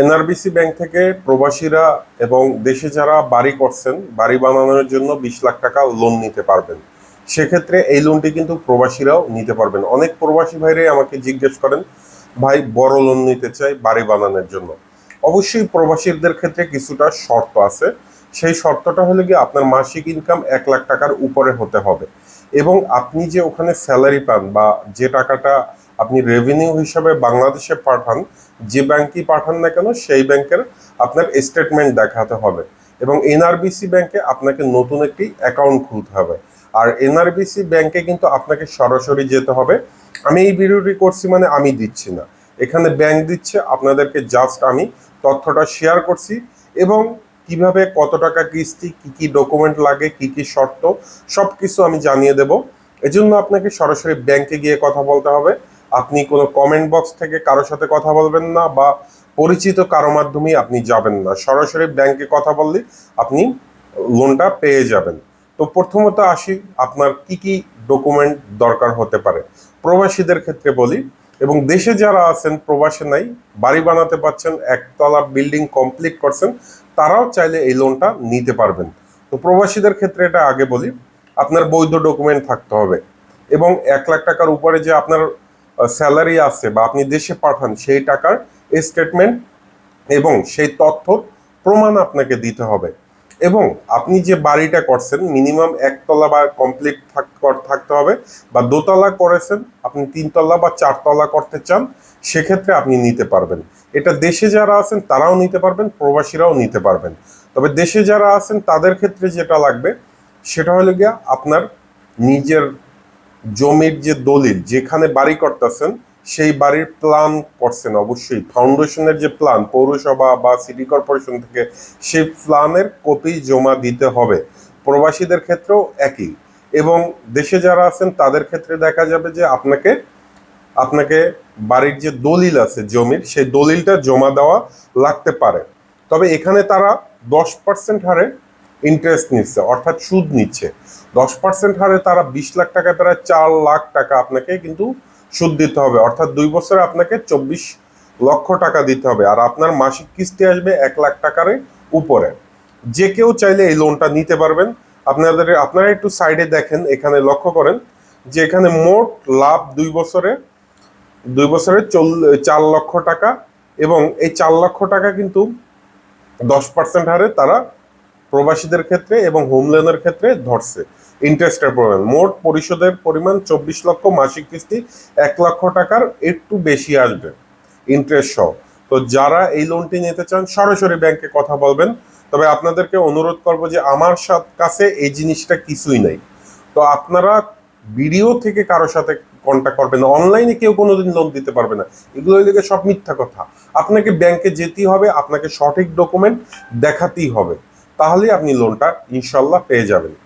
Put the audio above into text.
NRBC bank থেকে প্রবাসীরা এবং দেশে যারা বাড়ি করছেন, বাড়ি বানানোর জন্য বিশ লাখ টাকা লোন নিতে পারবেন। সেক্ষেত্রে এই লোনটি কিন্তু প্রবাসীরাও নিতে পারবেন। অনেক প্রবাসী ভাইরাই আমাকে জিজ্ঞেস করেন, ভাই, বড় লোন নিতে চাই বাড়ি বানানোর জন্য। অবশ্যই প্রবাসীদের ক্ষেত্রে কিছুটা শর্ত আছে। সেই শর্তটা হলে গিয়ে আপনার মাসিক ইনকাম এক লাখ টাকার উপরে হতে হবে। এবং আপনি যে ওখানে স্যালারি পান বা যে টাকাটা আপনি রেভিনিউ হিসাবে বাংলাদেশে পাঠান, যে ব্যাংকই পাঠান না কেন, সেই ব্যাংকের আপনার স্টেটমেন্ট দেখাতে হবে। এবং এনআরবিসি ব্যাংকে আপনাকে নতুন একটি অ্যাকাউন্ট খুলতে হবে। আর এনআরবিসি ব্যাংকে কিন্তু আপনাকে সরাসরি যেতে হবে। আমি এই ভিডিওটি করছি মানে আমি দিচ্ছি না। এখানে ব্যাংক দিচ্ছে, আপনাদেরকে জাস্ট আমি তথ্যটা শেয়ার করছি এবং কীভাবে কত টাকা কিস্তি, কি কি ডকুমেন্ট লাগে, কি কি শর্ত সব কিছু আমি জানিয়ে দেব। এজন্য আপনাকে সরাসরি ব্যাংকে গিয়ে কথা বলতে হবে। আপনি কোনো কমেন্ট বক্স থেকে কারোর সাথে কথা বলবেন না বা পরিচিত কারও মাধ্যমেই আপনি যাবেন না। সরাসরি ব্যাংকে কথা বললে আপনি লোনটা পেয়ে যাবেন। তো প্রথমত আসি, আপনার কি কি ডকুমেন্ট দরকার হতে পারে? প্রবাসীদের ক্ষেত্রে বলি, এবং দেশে যারা আছেন, প্রবাসে নাই, বাড়ি বানাতে পারছেন, একতলা বিল্ডিং কমপ্লিট করছেন, তারাও চাইলে এই লোনটা নিতে পারবেন। তো প্রবাসীদের ক্ষেত্রে এটা আগে বলি, আপনার বৈধ ডকুমেন্ট থাকতে হবে। এবং এক লাখ টাকার উপরে যে আপনার স্যালারি আছে বা আপনি দেশে পাঠান, সেই টাকার স্টেটমেন্ট এবং সেই তথ্য প্রমাণ আপনাকে দিতে হবে। এবং আপনি যে বাড়িটা করছেন মিনিমাম একতলা বা কমপ্লিট থাকতে হবে বা দোতলা করেছেন, আপনি তিনতলা বা চারতলা করতে চান, সেক্ষেত্রে আপনি নিতে পারবেন। এটা দেশে যারা আছেন, তারাও নিতে পারবেন, প্রবাসীরাও নিতে পারবেন। তবে দেশে যারা আছেন, তাদের ক্ষেত্রে যেটা লাগবে, সেটা হলো গিয়া আপনার নিজের জমির যে দলিল, যেখানে বাড়ি করতেছেন, সেই বাড়ির প্ল্যান করছেন অবশ্যই। ফাউন্ডেশনের যে প্ল্যান পৌরসভা বা সিটি কর্পোরেশন থেকে সেই প্ল্যানের কপি জমা দিতে হবে। প্রবাসীদের ক্ষেত্রেও একই। এবং দেশে যারা আছেন, তাদের ক্ষেত্রে দেখা যাবে যে আপনাকে আপনাকে বাড়ির যে দলিল আছে জমির, সেই দলিলটা জমা দেওয়া লাগতে পারে। তবে এখানে তারা দশ পার্সেন্ট হারে ইন্টারেস্ট নিচ্ছে, অর্থাৎ সুদ নিচ্ছে। দশ পার্সেন্ট হারে তারা বিশ লাখ টাকা প্রায় চার লাখ টাকা আপনাকে কিন্তু সুদ দিতে হবে, অর্থাৎ দুই বছরে আপনাকে চব্বিশ লক্ষ টাকা দিতে হবে, আর আপনার মাসিক কিস্তি আসবে এক লাখ টাকার উপরে। যে কেউ চাইলে এই লোনটা নিতে পারবেন। আপনাদের, আপনারা একটু সাইডে দেখেন, এখানে লক্ষ্য করেন যে এখানে মোট লাভ দুই বছরে দুই বছরে চল, চার লক্ষ টাকা এবং এই চার লক্ষ টাকা কিন্তু দশ পার্সেন্ট হারে তারা প্রবাসীদের ক্ষেত্রে এবং হোমল্যান্ডের ক্ষেত্রে ধরছে। ইন্টারেস্টের পরিমাণ, মোট পরিশোধের পরিমাণ চব্বিশ লক্ষ, মাসিক কিস্তি এক লক্ষ টাকার একটু বেশি আসবে। ইন্টারেস্ট সহ। তো যারা এই লোনটি নিতে চান, সরাসরি ব্যাংকে কথা বলবেন। তবে আপনাদেরকে অনুরোধ করব যে আমার কাছে এই জিনিসটা কিছুই নাই। তো আপনারা ভিডিও থেকে কারোর সাথে কন্ট্যাক্ট করবেন। না অনলাইনে কেউ কোনোদিন লোন দিতে পারবে না। এগুলো লেগে সব মিথ্যা কথা। আপনাকে ব্যাংকে যেতেই হবে, আপনাকে সঠিক ডকুমেন্ট দেখাতেই হবে। তাহলেই আপনি লোনটা ইনশাল্লাহ পেয়ে যাবেন।